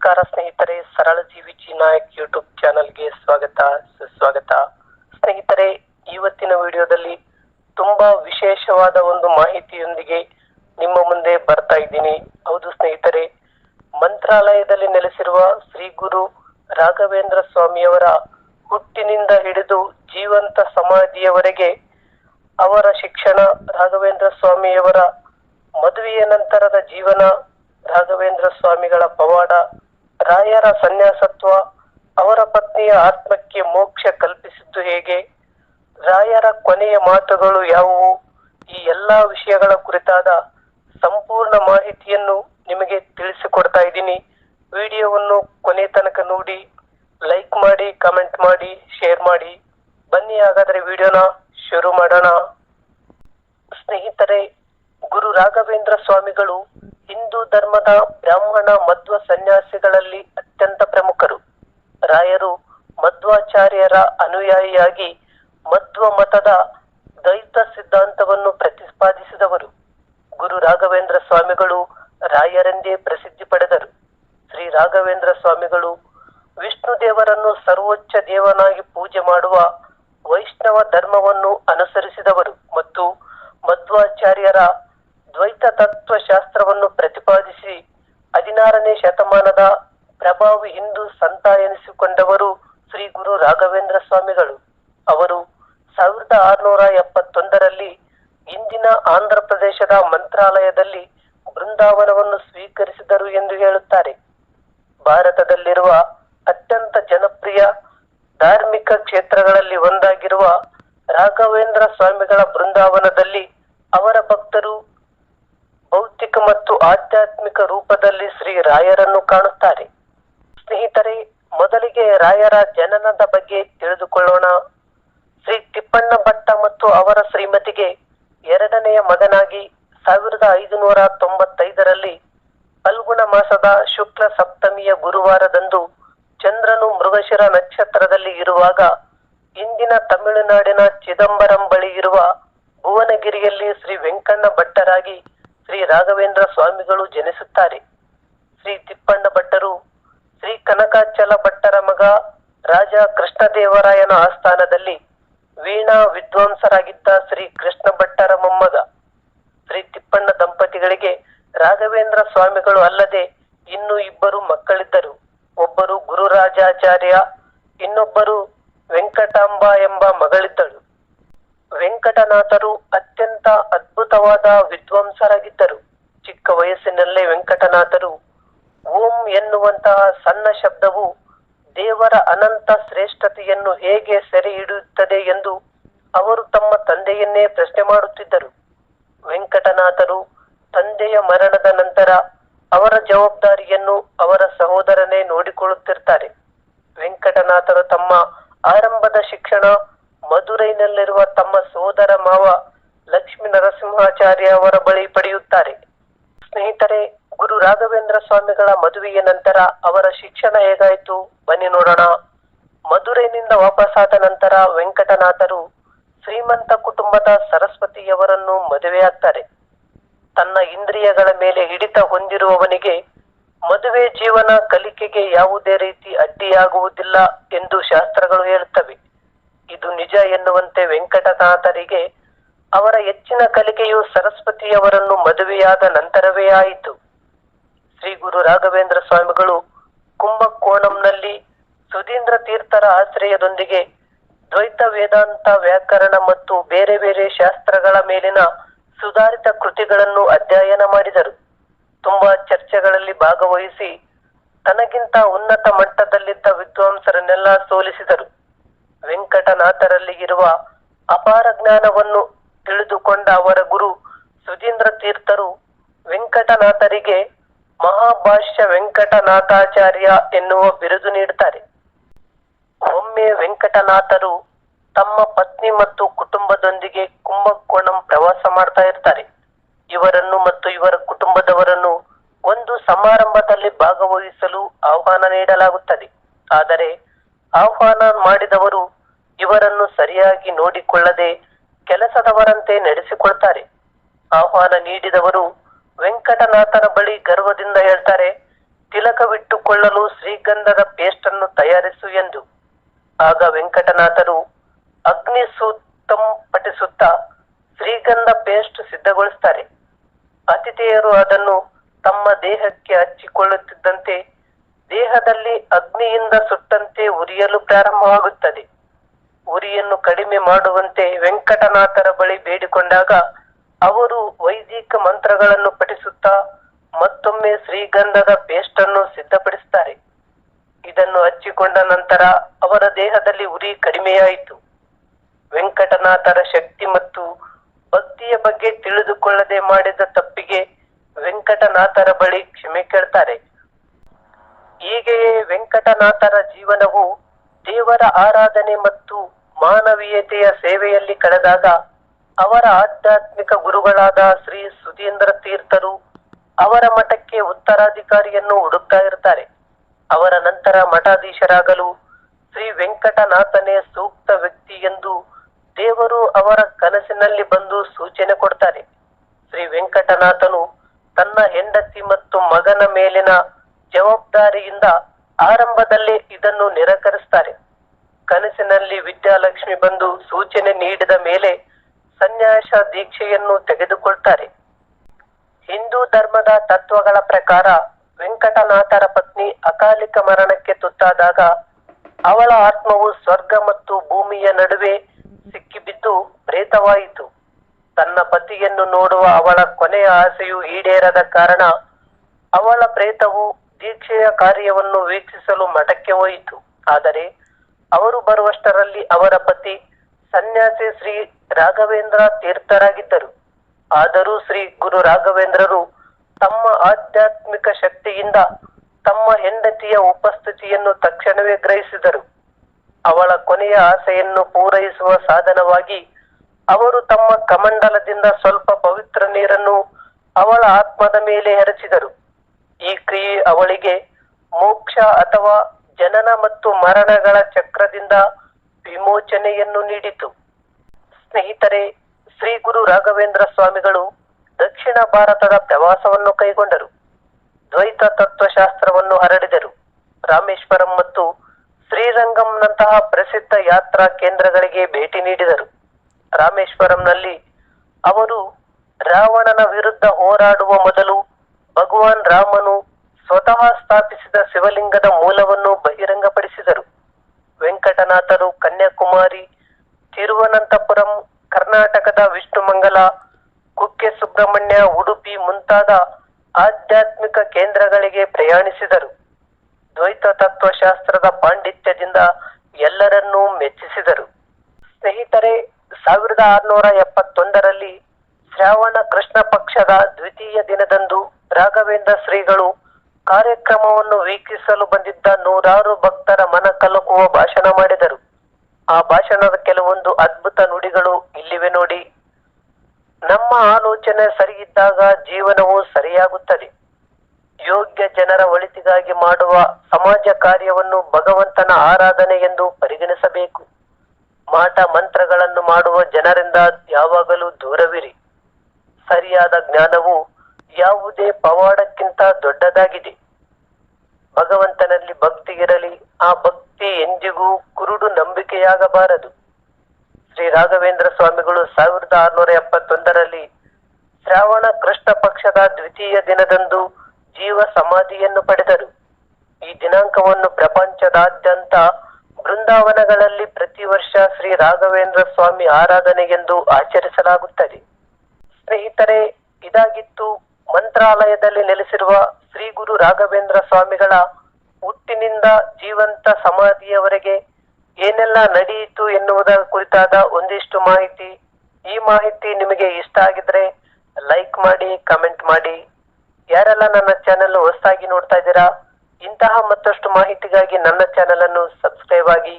ನಮಸ್ಕಾರ ಸ್ನೇಹಿತರೆ, ಸರಳ ಜೀವಿ ನಾಯಕ್ ಯೂಟ್ಯೂಬ್ ಚಾನಲ್ಗೆ ಸ್ವಾಗತ, ಸುಸ್ವಾಗತ. ಸ್ನೇಹಿತರೆ, ಇವತ್ತಿನ ವಿಡಿಯೋದಲ್ಲಿ ತುಂಬಾ ವಿಶೇಷವಾದ ಒಂದು ಮಾಹಿತಿಯೊಂದಿಗೆ ನಿಮ್ಮ ಮುಂದೆ ಬರ್ತಾ ಇದ್ದೀನಿ. ಹೌದು ಸ್ನೇಹಿತರೆ, ಮಂತ್ರಾಲಯದಲ್ಲಿ ನೆಲೆಸಿರುವ ಶ್ರೀ ಗುರು ರಾಘವೇಂದ್ರ ಸ್ವಾಮಿಯವರ ಹುಟ್ಟಿನಿಂದ ಹಿಡಿದು ಜೀವಂತ ಸಮಾಧಿಯವರೆಗೆ ಅವರ ಶಿಕ್ಷಣ ರಾಘವೇಂದ್ರ ಸ್ವಾಮಿಯವರ ಮದುವೆಯ ನಂತರದ ಜೀವನ ರಾಘವೇಂದ್ರ ಸ್ವಾಮಿಗಳ ಪವಾಡ ರಾಯರ ಸನ್ಯಾಸತ್ವ ಅವರ ಪತ್ನಿಯ ಆತ್ಮಕ್ಕೆ ಮೋಕ್ಷ ಕಲ್ಪಿಸಿದ್ದು ಹೇಗೆ? ರಾಯರ ಕೊನೆಯ ಮಾತುಗಳು ಯಾವುವು? ಈ ಎಲ್ಲಾ ವಿಷಯಗಳ ಕುರಿತಾದ ಸಂಪೂರ್ಣ ಮಾಹಿತಿಯನ್ನು ನಿಮಗೆ ತಿಳಿಸಿಕೊಡ್ತಾ ಇದ್ದೀನಿ. ವಿಡಿಯೋವನ್ನು ಕೊನೆ ತನಕ ನೋಡಿ, ಲೈಕ್ ಮಾಡಿ, ಕಮೆಂಟ್ ಮಾಡಿ, ಶೇರ್ ಮಾಡಿ. ಬನ್ನಿ ಹಾಗಾದ್ರೆ ವಿಡಿಯೋನ ಶುರು ಮಾಡೋಣ. ಸ್ನೇಹಿತರೆ, ಗುರು ರಾಘವೇಂದ್ರ ಸ್ವಾಮಿಗಳು ಹಿಂದೂ ಧರ್ಮದ ಬ್ರಾಹ್ಮಣ ಮಧ್ವ ಸನ್ಯಾಸಿಗಳಲ್ಲಿ ಅತ್ಯಂತ ಪ್ರಮುಖರು. ರಾಯರು ಮಧ್ವಾಚಾರ್ಯರ ಅನುಯಾಯಿಯಾಗಿ ಮಧ್ವ ಮತದ ದ್ವೈತ ಸಿದ್ಧಾಂತವನ್ನು ಪ್ರತಿಪಾದಿಸಿದವರು. ಗುರು ರಾಘವೇಂದ್ರ ಸ್ವಾಮಿಗಳು ರಾಯರೆಂದೇ ಪ್ರಸಿದ್ಧಿ ಪಡೆದರು. ಶ್ರೀ ರಾಘವೇಂದ್ರ ಸ್ವಾಮಿಗಳು ವಿಷ್ಣು ದೇವರನ್ನು ಸರ್ವೋಚ್ಚ ದೇವನಾಗಿ ಪೂಜೆ ಮಾಡುವ ವೈಷ್ಣವ ಧರ್ಮವನ್ನು ಅನುಸರಿಸಿದವರು ಮತ್ತು ಮಧ್ವಾಚಾರ್ಯರ ದ್ವೈತ ತತ್ವಶಾಸ್ತ್ರವನ್ನು ಪ್ರತಿಪಾದಿಸಿ ಹದಿನಾರನೇ ಶತಮಾನದ ಪ್ರಭಾವಿ ಹಿಂದೂ ಸಂತ ಎನಿಸಿಕೊಂಡವರು ಶ್ರೀ ಗುರು ರಾಘವೇಂದ್ರ ಸ್ವಾಮಿಗಳು. ಅವರು ಸಾವಿರದ ಆರುನೂರ ಎಪ್ಪತ್ತೊಂದರಲ್ಲಿ ಇಂದಿನ ಆಂಧ್ರ ಪ್ರದೇಶದ ಮಂತ್ರಾಲಯದಲ್ಲಿ ಬೃಂದಾವನವನ್ನು ಸ್ವೀಕರಿಸಿದರು ಎಂದು ಹೇಳುತ್ತಾರೆ. ಭಾರತದಲ್ಲಿರುವ ಅತ್ಯಂತ ಜನಪ್ರಿಯ ಧಾರ್ಮಿಕ ಕ್ಷೇತ್ರಗಳಲ್ಲಿ ಒಂದಾಗಿರುವ ರಾಘವೇಂದ್ರ ಸ್ವಾಮಿಗಳ ಬೃಂದಾವನದಲ್ಲಿ ಅವರ ಭಕ್ತರು ಮತ್ತು ಆಧ್ಯಾತ್ಮಿಕ ರೂಪದಲ್ಲಿ ಶ್ರೀ ರಾಯರನ್ನು ಕಾಣುತ್ತಾರೆ. ಸ್ನೇಹಿತರೆ, ಮೊದಲಿಗೆ ರಾಯರ ಜನನದ ಬಗ್ಗೆ ತಿಳಿದುಕೊಳ್ಳೋಣ. ಶ್ರೀ ತಿಪ್ಪಣ್ಣ ಭಟ್ಟ ಮತ್ತು ಅವರ ಶ್ರೀಮತಿಗೆ ಎರಡನೆಯ ಮಗನಾಗಿ ಸಾವಿರದ ಐದುನೂರ ತೊಂಬತ್ತೈದರಲ್ಲಿ ಫಲ್ಗುಣ ಮಾಸದ ಶುಕ್ಲ ಸಪ್ತಮಿಯ ಗುರುವಾರದಂದು ಚಂದ್ರನು ಮೃಗಶಿರ ನಕ್ಷತ್ರದಲ್ಲಿ ಇರುವಾಗ ಇಂದಿನ ತಮಿಳುನಾಡಿನ ಚಿದಂಬರಂ ಬಳಿ ಇರುವ ಭುವನಗಿರಿಯಲ್ಲಿ ಶ್ರೀ ವೆಂಕಣ್ಣ ಭಟ್ಟರಾಗಿ ಶ್ರೀ ರಾಘವೇಂದ್ರ ಸ್ವಾಮಿಗಳು ಜನಿಸುತ್ತಾರೆ. ಶ್ರೀ ತಿಪ್ಪಣ್ಣ ಭಟ್ಟರು ಶ್ರೀ ಕನಕಾಚಲ ಭಟ್ಟರ ಮಗ ರಾಜ ಕೃಷ್ಣದೇವರಾಯನ ಆಸ್ಥಾನದಲ್ಲಿ ವೀಣಾ ವಿದ್ವಾಂಸರಾಗಿದ್ದ ಶ್ರೀ ಕೃಷ್ಣ ಭಟ್ಟರ ಮೊಮ್ಮಗ, ಶ್ರೀ ತಿಪ್ಪಣ್ಣ ದಂಪತಿಗಳಿಗೆ ರಾಘವೇಂದ್ರ ಸ್ವಾಮಿಗಳು ಅಲ್ಲದೆ ಇನ್ನು ಇಬ್ಬರು ಮಕ್ಕಳಿದ್ದರು. ಒಬ್ಬರು ಗುರುರಾಜಾಚಾರ್ಯ, ಇನ್ನೊಬ್ಬರು ವೆಂಕಟಾಂಬ ಎಂಬ ಮಗಳಿದ್ದಳು. ವೆಂಕಟನಾಥರು ಎನ್ನುವಂತಹ ಸಣ್ಣ ಶಬ್ದವು ದೇವರ ಅನಂತ ಶ್ರೇಷ್ಠತೆಯನ್ನು ಹೇಗೆ ಸೆರೆ ಹಿಡಿಯುತ್ತದೆ ಎಂದು ಅವರು ತಮ್ಮ ತಂದೆಯನ್ನೇ ಪ್ರಶ್ನೆ ಮಾಡುತ್ತಿದ್ದರು. ವೆಂಕಟನಾಥರು ತಂದೆಯ ಮರಣದ ನಂತರ ಅವರ ಜವಾಬ್ದಾರಿಯನ್ನು ಅವರ ಸಹೋದರನೇ ನೋಡಿಕೊಳ್ಳುತ್ತಿರ್ತಾರೆ. ವೆಂಕಟನಾಥರು ತಮ್ಮ ಆರಂಭದ ಶಿಕ್ಷಣ, ಮಧುರೈನಲ್ಲಿರುವ ತಮ್ಮ ಸೋದರ ಮಾವ ಲಕ್ಷ್ಮೀ ನರಸಿಂಹಾಚಾರ್ಯ ಅವರ ಬಳಿ ಪಡೆಯುತ್ತಾರೆ. ರಾಘವೇಂದ್ರ ಸ್ವಾಮಿಗಳ ಮದುವೆಯ ನಂತರ ಅವರ ಶಿಕ್ಷಣ ಹೇಗಾಯಿತು? ಬನ್ನಿ ನೋಡೋಣ. ಮಧುರೈನಿಂದ ವಾಪಸ್ಸಾದ ನಂತರ ವೆಂಕಟನಾಥರು ಶ್ರೀಮಂತ ಕುಟುಂಬದ ಸರಸ್ವತಿಯವರನ್ನು ಮದುವೆಯಾಗ್ತಾರೆ ತನ್ನ ಇಂದ್ರಿಯಗಳ ಮೇಲೆ ಹಿಡಿತ ಹೊಂದಿರುವವನಿಗೆ ಮದುವೆ ಜೀವನ ಕಲಿಕೆಗೆ ಯಾವುದೇ ರೀತಿ ಅಡ್ಡಿಯಾಗುವುದಿಲ್ಲ ಎಂದು ಶಾಸ್ತ್ರಗಳು ಹೇಳುತ್ತವೆ. ಇದು ನಿಜ ಎನ್ನುವಂತೆ ವೆಂಕಟನಾಥರಿಗೆ ಅವರ ಹೆಚ್ಚಿನ ಕಲಿಕೆಯು ಸರಸ್ವತಿಯವರನ್ನು ಮದುವೆಯಾದ ನಂತರವೇ ಆಯಿತು. ಶ್ರೀ ಗುರು ರಾಘವೇಂದ್ರ ಸ್ವಾಮಿಗಳು ಕುಂಭಕೋಣಂನಲ್ಲಿ ಸುಧೀಂದ್ರ ತೀರ್ಥರ ಆಶ್ರಯದೊಂದಿಗೆ ದ್ವೈತ ವೇದಾಂತ ವ್ಯಾಕರಣ ಮತ್ತು ಬೇರೆ ಬೇರೆ ಶಾಸ್ತ್ರಗಳ ಮೇಲಿನ ಸುಧಾರಿತ ಕೃತಿಗಳನ್ನು ಅಧ್ಯಯನ ಮಾಡಿದರು. ತುಂಬಾ ಚರ್ಚೆಗಳಲ್ಲಿ ಭಾಗವಹಿಸಿ ತನಗಿಂತ ಉನ್ನತ ಮಟ್ಟದಲ್ಲಿದ್ದ ವಿದ್ವಾಂಸರನ್ನೆಲ್ಲ ಸೋಲಿಸಿದರು. ವೆಂಕಟನಾಥರಲ್ಲಿ ಇರುವ ಅಪಾರ ಜ್ಞಾನವನ್ನು ತಿಳಿದುಕೊಂಡ ಅವರ ಗುರು ಸುಧೀಂದ್ರ ತೀರ್ಥರು ವೆಂಕಟನಾಥರಿಗೆ ಮಹಾಭಾಷ್ಯ ವೆಂಕಟನಾಥಾಚಾರ್ಯ ಎನ್ನುವ ಬಿರುದು ನೀಡುತ್ತಾರೆ. ಒಮ್ಮೆ ವೆಂಕಟನಾಥರು ತಮ್ಮ ಪತ್ನಿ ಮತ್ತು ಕುಟುಂಬದೊಂದಿಗೆ ಕುಂಭಕೋಣಂ ಪ್ರವಾಸ ಮಾಡ್ತಾ ಇರ್ತಾರೆ. ಇವರನ್ನು ಮತ್ತು ಇವರ ಕುಟುಂಬದವರನ್ನು ಒಂದು ಸಮಾರಂಭದಲ್ಲಿ ಭಾಗವಹಿಸಲು ಆಹ್ವಾನ ನೀಡಲಾಗುತ್ತದೆ. ಆದರೆ ಆಹ್ವಾನ ಮಾಡಿದವರು ಇವರನ್ನು ಸರಿಯಾಗಿ ನೋಡಿಕೊಳ್ಳದೆ ಕೆಲಸದವರಂತೆ ನಡೆಸಿಕೊಳ್ತಾರೆ. ಆಹ್ವಾನ ನೀಡಿದವರು ವೆಂಕಟನಾಥನ ಬಳಿ ಗರ್ವದಿಂದ ಹೇಳ್ತಾರೆ, ತಿಲಕವಿಟ್ಟುಕೊಳ್ಳಲು ಶ್ರೀಗಂಧದ ಪೇಸ್ಟ್ ಅನ್ನು ತಯಾರಿಸು ಎಂದು. ಆಗ ವೆಂಕಟನಾಥರು ಅಗ್ನಿ ಸೂಕ್ತಂ ಪಠಿಸುತ್ತಾ ಶ್ರೀಗಂಧ ಪೇಸ್ಟ್ ಸಿದ್ಧಗೊಳಿಸ್ತಾರೆ. ಅತಿಥೇಯರು ಅದನ್ನು ತಮ್ಮ ದೇಹಕ್ಕೆ ಹಚ್ಚಿಕೊಳ್ಳುತ್ತಿದ್ದಂತೆ ದೇಹದಲ್ಲಿ ಅಗ್ನಿಯಿಂದ ಸುಟ್ಟಂತೆ ಉರಿಯಲು ಪ್ರಾರಂಭವಾಗುತ್ತದೆ. ಉರಿಯನ್ನು ಕಡಿಮೆ ಮಾಡುವಂತೆ ವೆಂಕಟನಾಥರ ಬಳಿ ಬೇಡಿಕೊಂಡಾಗ ಅವರು ವೈದಿಕ ಮಂತ್ರಗಳನ್ನು ಪಠಿಸುತ್ತಾ ಮತ್ತೊಮ್ಮೆ ಶ್ರೀಗಂಧದ ಪೇಸ್ಟ್ ಅನ್ನು ಸಿದ್ಧಪಡಿಸುತ್ತಾರೆ. ಇದನ್ನು ಹಚ್ಚಿಕೊಂಡ ನಂತರ ಅವರ ದೇಹದಲ್ಲಿ ಉರಿ ಕಡಿಮೆಯಾಯಿತು. ವೆಂಕಟನಾಥರ ಶಕ್ತಿ ಮತ್ತು ಭಕ್ತಿಯ ಬಗ್ಗೆ ತಿಳಿದುಕೊಳ್ಳದೆ ಮಾಡಿದ ತಪ್ಪಿಗೆ ವೆಂಕಟನಾಥರ ಬಳಿ ಕ್ಷಮೆ ಕೇಳ್ತಾರೆ. ಹೀಗೆಯೇ ವೆಂಕಟನಾಥರ ಜೀವನವು ದೇವರ ಆರಾಧನೆ ಮತ್ತು ಮಾನವೀಯತೆಯ ಸೇವೆಯಲ್ಲಿ ಕಳೆದಾಗ ಅವರ ಆಧ್ಯಾತ್ಮಿಕ ಗುರುಗಳಾದ ಶ್ರೀ ಸುಧೀಂದ್ರ ತೀರ್ಥರು ಅವರ ಮಠಕ್ಕೆ ಉತ್ತರಾಧಿಕಾರಿಯನ್ನು ಹುಡುಕ್ತಾ ಇರ್ತಾರೆ. ಅವರ ನಂತರ ಮಠಾಧೀಶರಾಗಲು ಶ್ರೀ ವೆಂಕಟನಾಥನೇ ಸೂಕ್ತ ವ್ಯಕ್ತಿ ಎಂದು ದೇವರು ಅವರ ಕನಸಿನಲ್ಲಿ ಬಂದು ಸೂಚನೆ ಕೊಡ್ತಾರೆ. ಶ್ರೀ ವೆಂಕಟನಾಥನು ತನ್ನ ಹೆಂಡತಿ ಮತ್ತು ಮಗನ ಮೇಲಿನ ಜವಾಬ್ದಾರಿಯಿಂದ ಆರಂಭದಲ್ಲೇ ಇದನ್ನು ನಿರಾಕರಿಸ್ತಾರೆ. ಕನಸಿನಲ್ಲಿ ವಿದ್ಯಾಲಕ್ಷ್ಮಿ ಬಂದು ಸೂಚನೆ ನೀಡಿದ ಮೇಲೆ ಸನ್ಯಾಸ ದೀಕ್ಷೆಯನ್ನು ತೆಗೆದುಕೊಳ್ತಾರೆ. ಹಿಂದೂ ಧರ್ಮದ ತತ್ವಗಳ ಪ್ರಕಾರ ವೆಂಕಟನಾಥರ ಪತ್ನಿ ಅಕಾಲಿಕ ಮರಣಕ್ಕೆ ತುತ್ತಾದಾಗ ಅವಳ ಆತ್ಮವು ಸ್ವರ್ಗ ಮತ್ತು ಭೂಮಿಯ ನಡುವೆ ಸಿಕ್ಕಿಬಿದ್ದು ಪ್ರೇತವಾಯಿತು. ತನ್ನ ಪತಿಯನ್ನು ನೋಡುವ ಅವಳ ಕೊನೆಯ ಆಸೆಯು ಈಡೇರದ ಕಾರಣ ಅವಳ ಪ್ರೇತವು ದೀಕ್ಷೆಯ ಕಾರ್ಯವನ್ನು ವೀಕ್ಷಿಸಲು ಮಠಕ್ಕೆ ಹೋಯಿತು. ಆದರೆ ಅವರು ಬರುವಷ್ಟರಲ್ಲಿ ಅವರ ಪತಿ ಸನ್ಯಾಸಿ ಶ್ರೀ ರಾಘವೇಂದ್ರ ತೀರ್ಥರಾಗಿದ್ದರು. ಆದರೂ ಶ್ರೀ ಗುರು ರಾಘವೇಂದ್ರರು ತಮ್ಮ ಆಧ್ಯಾತ್ಮಿಕ ಶಕ್ತಿಯಿಂದ ತಮ್ಮ ಹೆಂಡತಿಯ ಉಪಸ್ಥಿತಿಯನ್ನು ತಕ್ಷಣವೇ ಗ್ರಹಿಸಿದರು. ಅವಳ ಕೊನೆಯ ಆಸೆಯನ್ನು ಪೂರೈಸುವ ಸಾಧನವಾಗಿ ಅವರು ತಮ್ಮ ಕಮಂಡಲದಿಂದ ಸ್ವಲ್ಪ ಪವಿತ್ರ ನೀರನ್ನು ಅವಳ ಆತ್ಮದ ಮೇಲೆ ಎರಚಿದರು. ಈ ಕ್ರಿಯೆ ಅವಳಿಗೆ ಮೋಕ್ಷ ಅಥವಾ ಜನನ ಮತ್ತು ಮರಣಗಳ ಚಕ್ರದಿಂದ ವಿಮೋಚನೆಯನ್ನು ನೀಡಿತು. ಸ್ನೇಹಿತರೆ, ಶ್ರೀ ಗುರು ರಾಘವೇಂದ್ರ ಸ್ವಾಮಿಗಳು ದಕ್ಷಿಣ ಭಾರತದ ಪ್ರವಾಸವನ್ನು ಕೈಗೊಂಡರು. ದ್ವೈತ ತತ್ವಶಾಸ್ತ್ರವನ್ನು ಹರಡಿದರು. ರಾಮೇಶ್ವರಂ ಮತ್ತು ಶ್ರೀರಂಗಂನಂತಹ ಪ್ರಸಿದ್ಧ ಯಾತ್ರಾ ಕೇಂದ್ರಗಳಿಗೆ ಭೇಟಿ ನೀಡಿದರು. ರಾಮೇಶ್ವರಂನಲ್ಲಿ ಅವರು ರಾವಣನ ವಿರುದ್ಧ ಹೋರಾಡುವ ಮೊದಲು ಭಗವಾನ್ ರಾಮನು ಸ್ವತಃ ಸ್ಥಾಪಿಸಿದ ಶಿವಲಿಂಗದ ಮೂಲವನ್ನು ವೆಂಕಟನಾಥರು ಕನ್ಯಾಕುಮಾರಿ, ತಿರುವನಂತಪುರಂ, ಕರ್ನಾಟಕದ ವಿಷ್ಣುಮಂಗಲ, ಕುಕ್ಕೆ ಸುಬ್ರಹ್ಮಣ್ಯ, ಉಡುಪಿ ಮುಂತಾದ ಆಧ್ಯಾತ್ಮಿಕ ಕೇಂದ್ರಗಳಿಗೆ ಪ್ರಯಾಣಿಸಿದರು. ದ್ವೈತ ತತ್ವಶಾಸ್ತ್ರದ ಪಾಂಡಿತ್ಯದಿಂದ ಎಲ್ಲರನ್ನೂ ಮೆಚ್ಚಿಸಿದರು. ಸ್ನೇಹಿತರೆ, ಸಾವಿರದ ಆರುನೂರ ಎಪ್ಪತ್ತೊಂದರಲ್ಲಿ ಶ್ರಾವಣ ಕೃಷ್ಣ ಪಕ್ಷದ ದ್ವಿತೀಯ ದಿನದಂದು ರಾಘವೇಂದ್ರ ಶ್ರೀಗಳು ಕಾರ್ಯಕ್ರಮವನ್ನು ವೀಕ್ಷಿಸಲು ಬಂದಿದ್ದ ನೂರಾರು ಭಕ್ತರ ಮನ ಕಲಕುವ ಭಾಷಣ ಮಾಡಿದರು. ಆ ಭಾಷಣದ ಕೆಲವೊಂದು ಅದ್ಭುತ ನುಡಿಗಳು ಇಲ್ಲಿವೆ ನೋಡಿ. ನಮ್ಮ ಆಲೋಚನೆ ಸರಿಯಿದ್ದಾಗ ಜೀವನವು ಸರಿಯಾಗುತ್ತದೆ. ಯೋಗ್ಯ ಜನರ ಒಳಿತಿಗಾಗಿ ಮಾಡುವ ಸಮಾಜ ಕಾರ್ಯವನ್ನು ಭಗವಂತನ ಆರಾಧನೆ ಎಂದು ಪರಿಗಣಿಸಬೇಕು. ಮಾಟ ಮಂತ್ರಗಳನ್ನು ಮಾಡುವ ಜನರಿಂದ ಯಾವಾಗಲೂ ದೂರವಿರಿ. ಸರಿಯಾದ ಜ್ಞಾನವು ಯಾವುದೇ ಪವಾಡಕ್ಕಿಂತ ದೊಡ್ಡದಾಗಿದೆ. ಭಗವಂತನಲ್ಲಿ ಭಕ್ತಿ ಇರಲಿ ಆ ಭಕ್ತಿ ಎಂದಿಗೂ ಕುರುಡು ನಂಬಿಕೆಯಾಗಬಾರದು. ಶ್ರೀ ರಾಘವೇಂದ್ರ ಸ್ವಾಮಿಗಳು ಸಾವಿರದ ಆರುನೂರ ಎಪ್ಪತ್ತೊಂದರಲ್ಲಿ ಶ್ರಾವಣ ಕೃಷ್ಣ ಪಕ್ಷದ ದ್ವಿತೀಯ ದಿನದಂದು ಜೀವ ಸಮಾಧಿಯನ್ನು ಪಡೆದರು. ಈ ದಿನಾಂಕವನ್ನು ಪ್ರಪಂಚದಾದ್ಯಂತ ಬೃಂದಾವನಗಳಲ್ಲಿ ಪ್ರತಿ ವರ್ಷ ಶ್ರೀ ರಾಘವೇಂದ್ರ ಸ್ವಾಮಿ ಆರಾಧನೆ ಎಂದು ಆಚರಿಸಲಾಗುತ್ತದೆ. ಸ್ನೇಹಿತರೆ, ಇದಾಗಿತ್ತು ಮಂತ್ರಾಲಯದಲ್ಲಿ ನೆಲೆಸಿರುವ ಶ್ರೀ ಗುರು ರಾಘವೇಂದ್ರ ಸ್ವಾಮಿಗಳ ಹುಟ್ಟಿನಿಂದ ಜೀವಂತ ಸಮಾಧಿಯವರೆಗೆ ಏನೆಲ್ಲ ನಡೆಯಿತು ಎನ್ನುವುದರ ಕುರಿತಾದ ಒಂದಿಷ್ಟು ಮಾಹಿತಿ. ಈ ಮಾಹಿತಿ ನಿಮಗೆ ಇಷ್ಟ ಆಗಿದ್ರೆ ಲೈಕ್ ಮಾಡಿ, ಕಮೆಂಟ್ ಮಾಡಿ. ಯಾರೆಲ್ಲ ನನ್ನ ಚಾನೆಲ್ ಹೊಸದಾಗಿ ನೋಡ್ತಾ ಇದ್ದೀರಾ, ಇಂತಹ ಮತ್ತಷ್ಟು ಮಾಹಿತಿಗಾಗಿ ನನ್ನ ಚಾನೆಲ್ ಅನ್ನು ಸಬ್ಸ್ಕ್ರೈಬ್ ಆಗಿ.